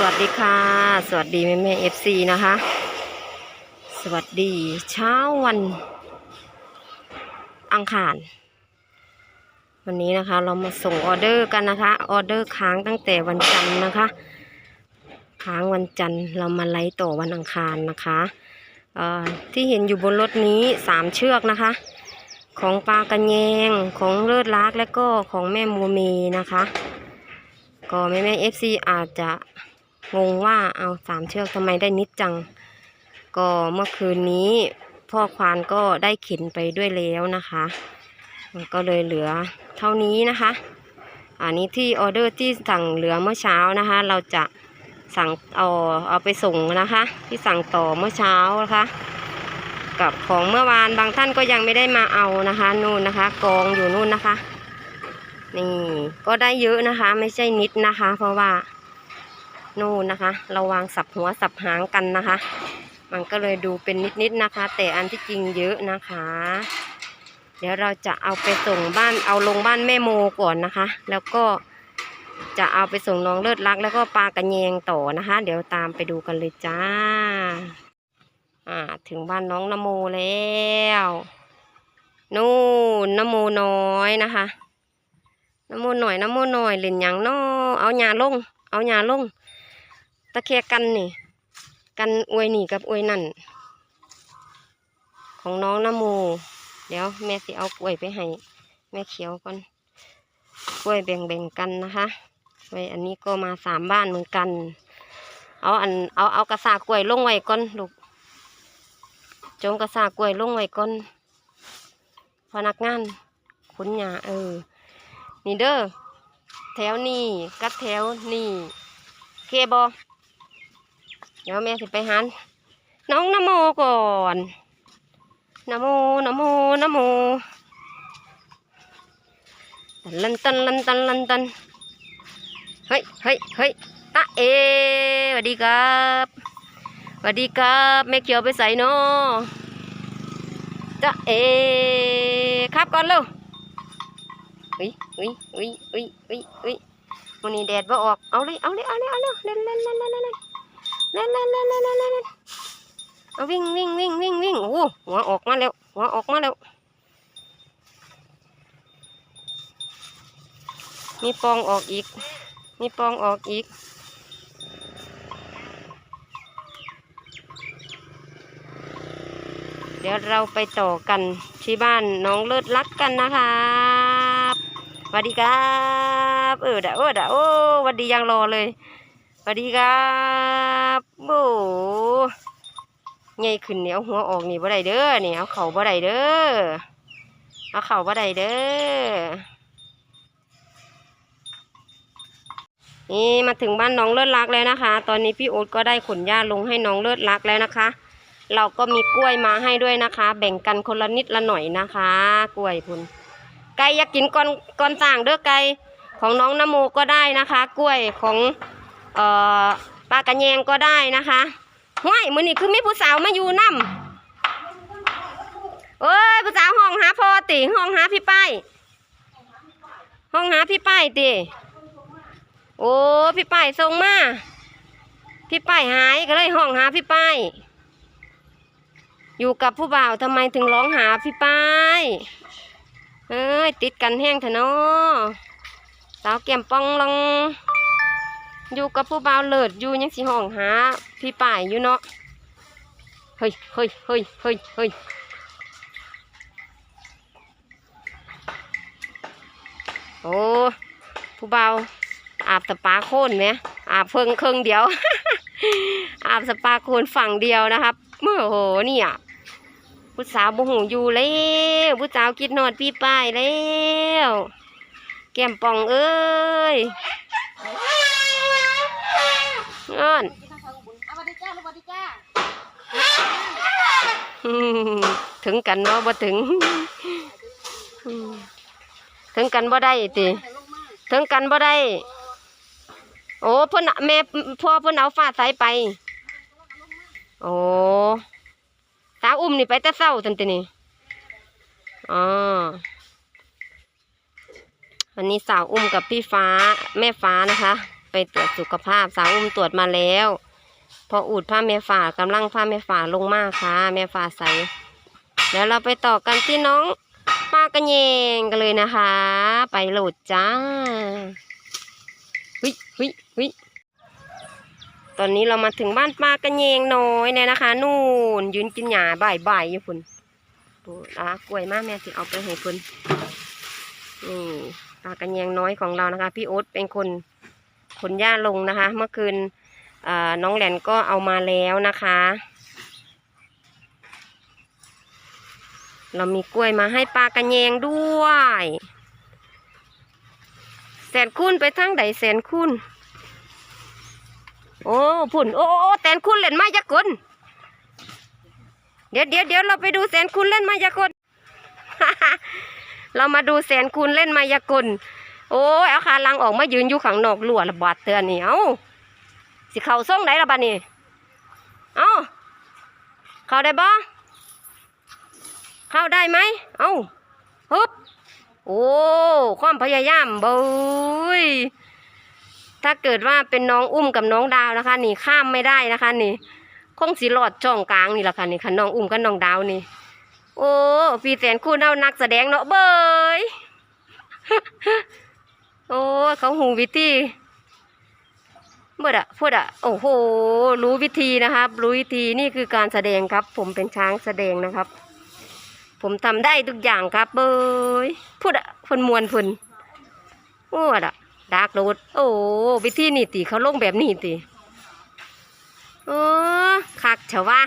สวัสดีค่ะ สวัสดีแม่แม่เอฟซีนะคะ สวัสดีเช้าวัน อังคาร วันนี้นะคะ เรามาส่งออเดอร์กันนะคะ ออเดอร์ค้างตั้งแต่วันจันทร์นะคะ ค้างวันจันทร์เรามาไล่ต่อวันอังคารนะคะที่เห็นอยู่บนรถนี้สามเชือกนะคะ ของปลากระแยงของเลิศลักและก็ของแม่มูเมนะคะก็แม่แม่เอฟซีอาจจะ งงว่าเอาสามเชือกทำไมได้นิดจัง ก็เมื่อคืนนี้พ่อควานก็ได้เข็นไปด้วยแล้วนะคะมันก็เลยเหลือเท่านี้นะคะ อันนี้ที่ออเดอร์ที่สั่งเหลือเมื่อเช้านะคะ เราจะสั่งเอาเอาไปส่งนะคะ ที่สั่งต่อเมื่อเช้านะคะ กับของเมื่อวานบางท่านก็ยังไม่ได้มาเอานะคะนู่นนะคะ กองอยู่นู่นนะคะ นี่ก็ได้เยอะนะคะ ไม่ใช่นิดนะคะ เพราะว่า นู่นนะคะ เราวางสับหัวสับหางกันนะคะ มันก็เลยดูเป็นนิดๆนะคะ แต่อันที่จริงเยอะนะคะ เดี๋ยวเราจะเอาไปส่งบ้านเอาลงบ้านแม่โมก่อนนะคะ แล้วก็จะเอาไปส่งน้องเลิศรัก แล้วก็ปลากระแยงต่อนะคะ เดี๋ยวตามไปดูกันเลยจ้า อ่า ถึงบ้านน้องนโมแล้วนู่นนโมน้อยนะคะน้ำมูหน่อยน้ำมูหน่อยเล่นหยังน้อเอาหญ้าลง เอาหญ้าลงะแคงกันนี่กันอวยหนีกับอวยนั่น ของน้องน้ำมูเดี๋ยวแม่สิเอากล้วยไปให้แม่เขียวก่อนกล้วยแบ่งๆกันนะคะไว้อันนี้ก็มาสามบ้านเหมือนกัน เอาอันเอาเอากระสากล้วยลงไว้ก่อนลูกจงกระสากล้วยลงไว้ก่อนพนักงานขุนหญ้าเออ นี่เด้อแถวนี่กับแถวนี่เคบอ ดี๋ยวแม่สิไปหันน้องนโมก่อนนโมนโมนโมตันลันตันลันตันลันตันเฮ้ยเฮ้ยเฮ้ยตาเอสวัสดีครับสวัสดีครับแม่เขียวไปใส่เนาะจ้าเอครับก่อนเร็วอุ้ยอุ้ยอุ้ยอุ้ยอุ้ยอุ้ยวันนี้แดดบ่าออกเอาเลยเอาเลยเอาเลยเอาเลยเล่นเล่นเล่นเล่น นั่นนั่นนั่นนั่นนั่นเอาวิ่งวิ่งวิ่งวิ่งวิ่งโอ้หัวออกมาแล้ว หัวออกมาแล้ว มีปองออกอีก มีปองออกอีกเดี๋ยวเราไปต่อกันที่บ้านน้องเลิศรักกันนะครับสวัสดีครับ เออดะโอ้ดะโอ้วันดียังรอเลย วัสดีครับโอ้ใหญ่ขึ้นเนี่ยเอาหัวออกนี่บ่ได้เด้อเนี่เอาเข่าบ่ได้เด้อเอาเข่าบ่ได้เด้อนี่มาถึงบ้านน้องเลิศรักแล้วนะคะ ตอนนี้พี่โอ๊ตก็ได้ขนหญ้าลงให้น้องเลิศรักแล้วนะคะ เราก็มีกล้วยมาให้ด้วยนะคะ แบ่งกันคนละนิดละหน่อยนะคะ กล้วยพุนไก่อยากกินก้อนก้อนสั่งเด้อไก่ของน้องนโมก็ได้นะคะ กล้วยของ เอ่อปลากระแยงก็ได้นะคะห้วยมือนี่คือมีผู้สาวมาอยู่นํเอ้ยผู้สาวห้องหาพ่อติห้องหาพี่ป้ายห้องหาพี่ป้ายติโอ้พี่ป้ายส่งมาพี่ป้ายหายก็เลยห้องหาพี่ป้ายอยู่กับผู้บ่าวทำไมถึงร้องหาพี่ป้ายเอ้ยติดกันแห้งเถอะเนาะสาวแก้มปองลอง อยู่กับผู้บ่าวเลิศอยู่ยังสิห้องหาพี่ป้ายอยู่เนาะเฮ้ยเฮ้ยเฮ้ยเฮ้ยเฮ้ยโอ้ผู้บ่าวอาบสปาโคนไหมอาบเพิ่งเครื่องเดียว อาบสปาโคนฝั่งเดียวนะครับโอ้โหเนี่ยผู้สาวบ่หูอยู่แล้วผู้สาวคิดนอดพี่ป้ายแล้ว แก้มป่องเอ้ย งอนสวัสดีจ้าสวัสดีจ้าอืมถึงกันเนาะบ่ถึงอืมถึงกันบ่ได้ติใส่ลงมาถึงกันบ่ได้ โอ้เพิ่นน่ะแม่พ่อเพิ่นเอาฟ้าใสไป โอ้สาวอุ้มนี่ไปแต่เศร้าทันทีนี่อ๋อวันนี้สาวอุ้มกับพี่ฟ้าแม่ฟ้านะคะ ไปตรวจสุขภาพสาวอุ้มตรวจมาแล้ว พออูดผ้าแม่ฝากำลังผ้าแม่ฝาลงมากค่ะแม่ฝาใสเดี๋ยวเราไปต่อกันที่น้องปลากระเยงกันเลยนะคะ ไปโหลดจ้าวิวิวิตอนนี้เรามาถึงบ้านปลากระเยงน้อยเนี่ยนะคะ นู่นยืนกินหญ้าบ่ายอยู่พุ่นดูนะกล้วยมากแม่สิเอาไปให้พุ่นนี่ปลากระเยงน้อยของเรานะคะ พี่โอ๊ตเป็นคน ขนหญ้าลงนะคะ เมื่อคืนน้องแหลนก็เอามาแล้วนะคะ เรามีกล้วยมาให้ปลากระเยงด้วย แสนคุณไปทางใดแสนคุณโอ้ผุ่นโอ้โอ้แสนคุณเล่นมายากลเดี๋ยวเดี๋ยวเดี๋ยวเราไปดูแสนคุณเล่นมายากลเรามาดูแสนคุณเล่นมายากล โอ้ยเอาขาลังออกมายืนอยู่ข้างนอกลัวระบาดเตือนนี่เอ้าสิเข่าส่งไหนละบ้านี่เอ้าเข้าได้บ่เข้าได้ไหมเอ้าฮึบโอ้ความพยายามเบยถ้าเกิดว่าเป็นน้องอุ้มกับน้องดาวนะคะ นี่ข้ามไม่ได้นะคะ นี่คงสิรอดช่องกลางนี่แหละค่ะนี่ค่ะน้องอุ้มกับน้องดาวนี่ โอ้พี่แสนคู่เน่านักแสดงเนาะเบย โอ้เขาหูวิธีเมื่ออะพูดอะโอ้โห รู้วิธีนะครับ รู้วิธีนี่คือการแสดงครับ ผมเป็นช้างแสดงนะครับ ผมทำได้ทุกอย่างครับเบยพูดอะพนมวนพนโอ้อะดาร์กโรดโอ้วิธีนี่ติเขาลงแบบนี้ติโอ้คักเฉวะ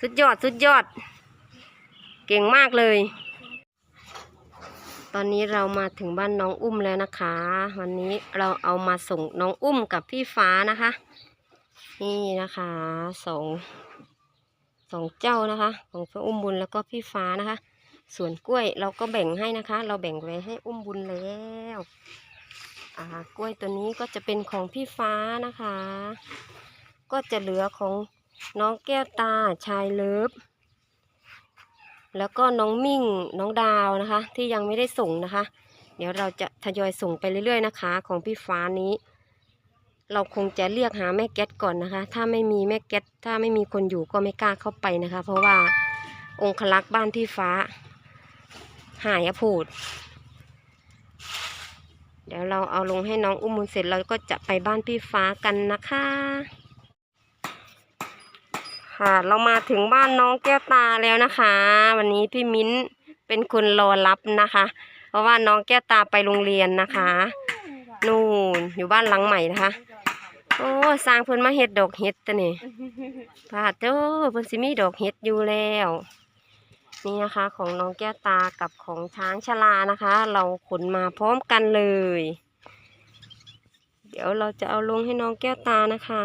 สุดยอดสุดยอด เก่งมากเลย ตอนนี้เรามาถึงบ้านน้องอุ้มแล้วนะคะ วันนี้เราเอามาส่งน้องอุ้มกับพี่ฟ้านะคะ นี่นะคะสองสองเจ้านะคะ ของพระอุ้มบุญแล้วก็พี่ฟ้านะคะ ส่วนกล้วยเราก็แบ่งให้นะคะ เราแบ่งไว้ให้อุ้มบุญแล้วอ่ากล้วยตัวนี้ก็จะเป็นของพี่ฟ้านะคะ ก็จะเหลือของน้องแก้วตาชายเลิฟ แล้วก็น้องมิ่งน้องดาวนะคะ ที่ยังไม่ได้ส่งนะคะ เดี๋ยวเราจะทยอยส่งไปเรื่อยๆนะคะ ของพี่ฟ้านี้ เราคงจะเรียกหาแม่แก๊สก่อนนะคะ ถ้าไม่มีแม่แก๊สถ้าไม่มีคนอยู่ก็ไม่กล้าเข้าไปนะคะ เพราะว่าองคลักษ์บ้านพี่ฟ้า หายอภูด เดี๋ยวเราเอาลงให้น้องอุ้มมุนเสร็จเราก็จะไปบ้านพี่ฟ้ากันนะคะ ค่ะ เรามาถึงบ้านน้องแก้วตาแล้วนะคะ วันนี้พี่มิ้นเป็นคนรอรับนะคะ เพราะว่าน้องแก้วตาไปโรงเรียนนะคะ นู่นอยู่บ้านหลังใหม่นะคะ โอ้สร้างเพิ่นมาเฮ็ดดอกเฮ็ดตัวนี่พาโจ้เพิ่นสิมีดอกเฮ็ดอยู่แล้ว นี่นะคะของน้องแก้วตากับของช้างชลานะคะ เราขนมาพร้อมกันเลย เดี๋ยวเราจะเอาลงให้น้องแก้วตานะคะ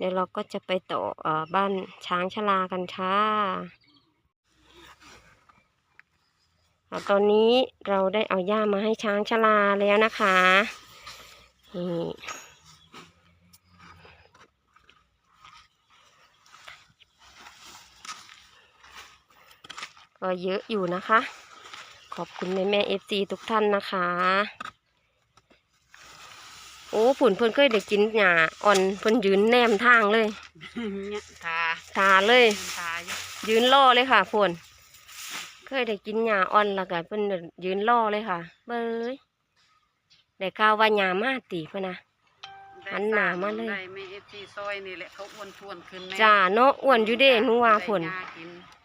เดี๋ยวเราก็จะไปต่ออบ้านช้างชลากันค่ะตอนนี้เราได้เอาหญ้ามาให้ช้างชลาแล้วนะคะนี่ก็เยอะอยู่นะคะ ขอบคุณแม่แม่เอฟซีทุกท่านนะคะ โอ้ผุ่นเพิ่นเคยได้กินหญ้าอ่อนเพิ่นยืนแนมทางเลย เนี่ยทาทาเลยทาอยู่ยืนล่อเลยค่ะฝนเคยได้กินหญ้าอ่อนแล้วก็เพิ่นยืนล่อเลยค่ะ เบ้ยได้ข่าวว่าหญ้ามาตีเพิ่นนะ หันหน้ามาเลย ได้ไม่เอฟซีซอยนี่แหละเขาอ้วนชวนขึ้นแน่จ้าเนาะอ้วนอยู่เด้หนูว่าฝนได้หญ้ากินได้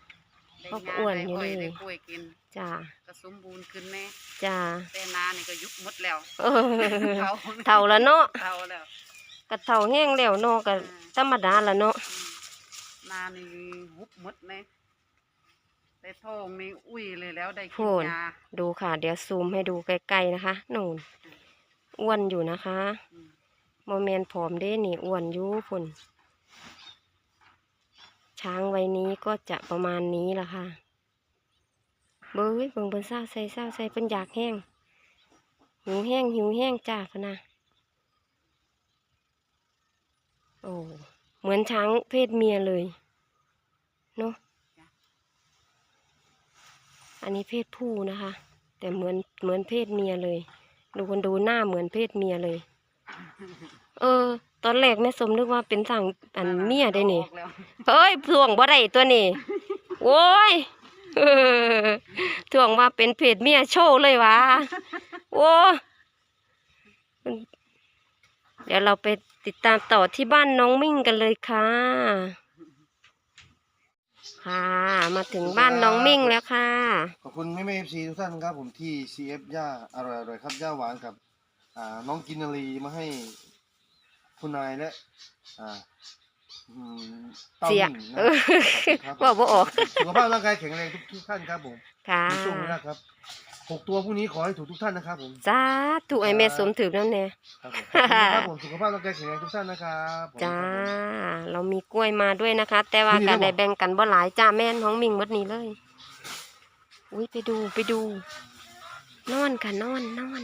เขาก็หญ้าอ้วนได้อยู่อ้นี่ได้กล้วยกินจ้าก็สมบูรณ์ขึ้นแน่จ้าแต่นานี่ก็ยุบหมดแล้วเออเท่าเท่าละเนาะเท่าแล้วกะเท่าแห้งแล้วเนาะก็ธรรมดาละเนาะอืมนานี่หุบหมดแน่ได้ทองนี่อุ้ยเลยแล้วได้กินยาดูค่ะ เดี๋ยวซูมให้ดูใกล้ๆนะคะนู่นอ้วนอยู่นะคะอืมโมเมนผอมเด้นี่อ้วนอยู่พุ่น ช้างวัยนี้ก็จะประมาณนี้ละค่ะ เบ้ยเบิ่งเบิ่งเศร้าใส่เศร้าใส่เพิ่นอยากแห้ง หิวแห้งหิวแห้งจ้าพนะโอ้เหมือนช้างเพศเมียเลยเนาะอันนี้เพศผู้นะคะ แต่เหมือนเหมือนเพศเมียเลย ดูคนดูหน้าเหมือนเพศเมียเลย เออ ตอนแรกแม่สมนึกว่าเป็นสั่งอันเมียได้นี่ออกแล้วเฮ้ยถ่วงบ่ได้ตัวนี่โว้ยเออถ่วงว่าเป็นเพศเมียโชว์เลยวะโอ้เดี๋ยวเราไปติดตามต่อที่บ้านน้องมิ่งกันเลยค่ะ ค่ะ มาถึงบ้านน้องมิ่งแล้วค่ะ ขอบคุณแม่แม่เอฟซีทุกท่านครับผมที่ CF ย่าอร่อยอร่อยครับย่าหวานกับอ่าน้องกินนารีมาให้ คุณนายและอ่าอืมเต้าเสีย หมิ่งนะเออขอบคุณครับว่าบ่ออกสุขภาพร่างกายแข็งแรงทุกทุกท่านครับผมค่ะมีโชคมีลาภครับหกตัวพรุ่งนี้ขอให้ถูกทุกท่านนะครับผมจ้าถูกไอแม่สมถือนั่นแน่ ครับผมขอบคุณครับผมสุขภาพร่างกายแข็งแรงทุกท่านนะครับผม จ้าครับผมเรามีกล้วยมาด้วยนะคะ แต่ว่านี่การเหรอ ได้แบ่งกันบ่หลายจ้าแม่นของมิงหมดนี้เลย อุ้ยไปดูไปดู นอนค่ะนอนนอน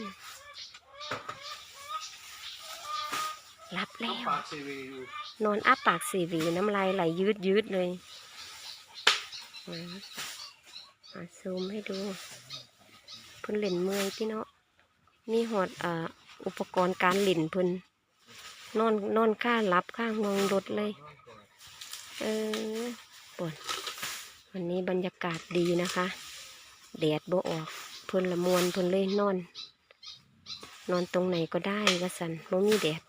รับน้แล้องวปากเซวีอยู่นอนอ้าปากสีหวีน้ำลายไหลยืดยืดเลยอืมอะซูมให้ดู เพิ่นเล่นเมื่อยพี่เนาะมีหอดอ่าอุปกรณ์การเล่นเพิ่นนอนนอนข้ารับข้างนอนรถเลย เออปวดวันนี้บรรยากาศดีนะคะแดดบ่ออก เพิ่นละมวนเพิ่นเลยนอน นอนตรงไหนก็ได้ว่าสันบ่มีแดด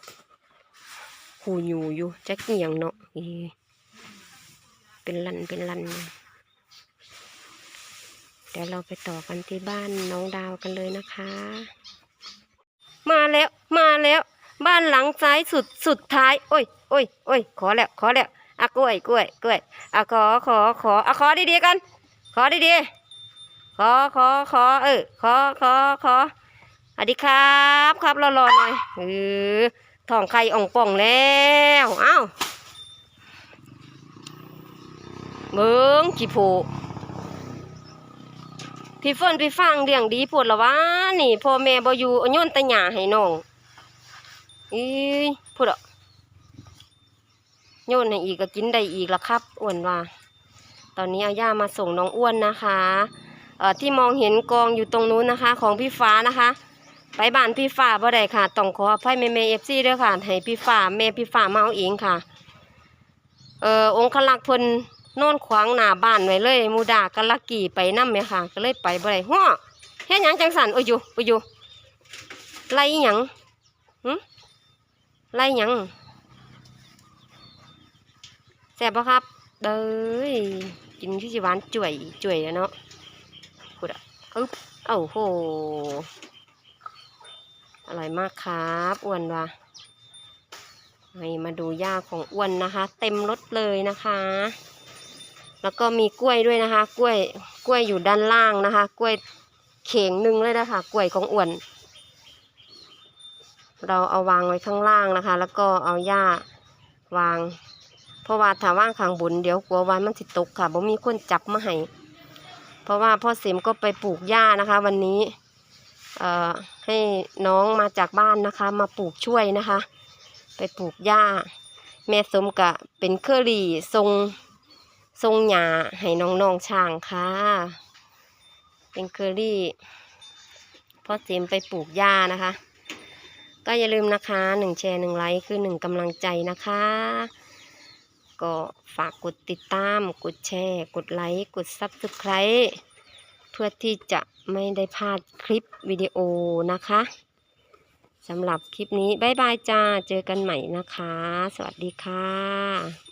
หูอยู่อยู่จักเกียงเนาะอีเป็นลันเป็นลันเนี่ยเดี๋ยวเราไปต่อกันที่บ้านน้องดาวกันเลยนะคะ มาแล้วมาแล้ว บ้านหลังซ้ายสุดสุดท้าย โอ้ยโอ้ยโอ้ยขอแล้วขอแล้วอะกล้วยกล้วยกล้วยอะขอขอขออะขอดีๆกัน ขอดีๆขอขอขอเออขอขอขอสวัสดีครับ ครับรอๆหน่อยเออ ท้องไข่อ่องป่องแล้วเอ้าเบิ้งกี่โผพี่เฟิร์นพี่ฟังเลี้ยงดีปวดละวะนี่พ่อแม่บอยู่อาโยนแตะหยาให้น้องอีพูดอะโยนให้อีกก็กินได้อีกละครับอ้วนว่า ตอนนี้เอาย่ามาส่งน้องอ้วนนะคะเอ่อที่มองเห็นกองอยู่ตรงนู้นนะคะ ของพี่ฟ้านะคะ ไปบ้านพี่ฝ่าบ่ได้ค่ะ ต้องขออภัยแม่แม่เอฟซีด้วยค่ะ ให้พี่ฝ่าแม่พี่ฝ่ามาเอาเองค่ะ เอ่อองค์ขลักพิ่นนอนขวางหน้าบ้านไว้เลยมูดากะลักกี่ไปนำแม่ค่ะ ก็เลยไปบ่ได้ฮ้อเฮ็ดหยังจังสันโอ้ยอยู่โอ้ยอยู่ไล่อิหยังหึไล่หยังแซ่บบ่ครับเด้ยกินที่สิหวานจ่วยจ่วยอะเนาะพูดอะอึ๊บโอ้โห ร่อยมากครับอ้วนว่ะให้มาดูหญ้าของอ้วนนะคะ เต็มรถเลยนะคะ แล้วก็มีกล้วยด้วยนะคะ กล้วยกล้วยอยู่ด้านล่างนะคะ กล้วยเข่งหนึ่งเลยนะคะกล้วยของอ้วน เราเอาวางไว้ข้างล่างนะคะ แล้วก็เอาหญ้าวาง เพราะว่าถ้าว่างข้างบนเดี๋ยวกลัววันมันสิตกค่ะบ่มีคนจับมาให้เพราะว่าพ่อเสมก็ไปปลูกหญ้านะคะ วันนี้ ให้น้องมาจากบ้านนะคะ มาปลูกช่วยนะคะ ไปปลูกหญ้า แม่สมกะเป็นเคอรี่ทรงทรงหญ้าให้น้องๆช่างค่ะ เป็นเคอรี่พ่อเจมไปปลูกหญ้านะคะ ก็อย่าลืมนะคะหนึ่งแชร์หนึ่งไลค์คือหนึ่งกำลังใจนะคะ ก็ฝากกดติดตาม กดแชร์ กดไลค์ กดซับสไคร b e เพื่อที่จะ ไม่ได้พลาดคลิปวิดีโอนะคะสำหรับคลิปนี้ บ๊ายบายจ้า เจอกันใหม่นะคะ สวัสดีค่ะ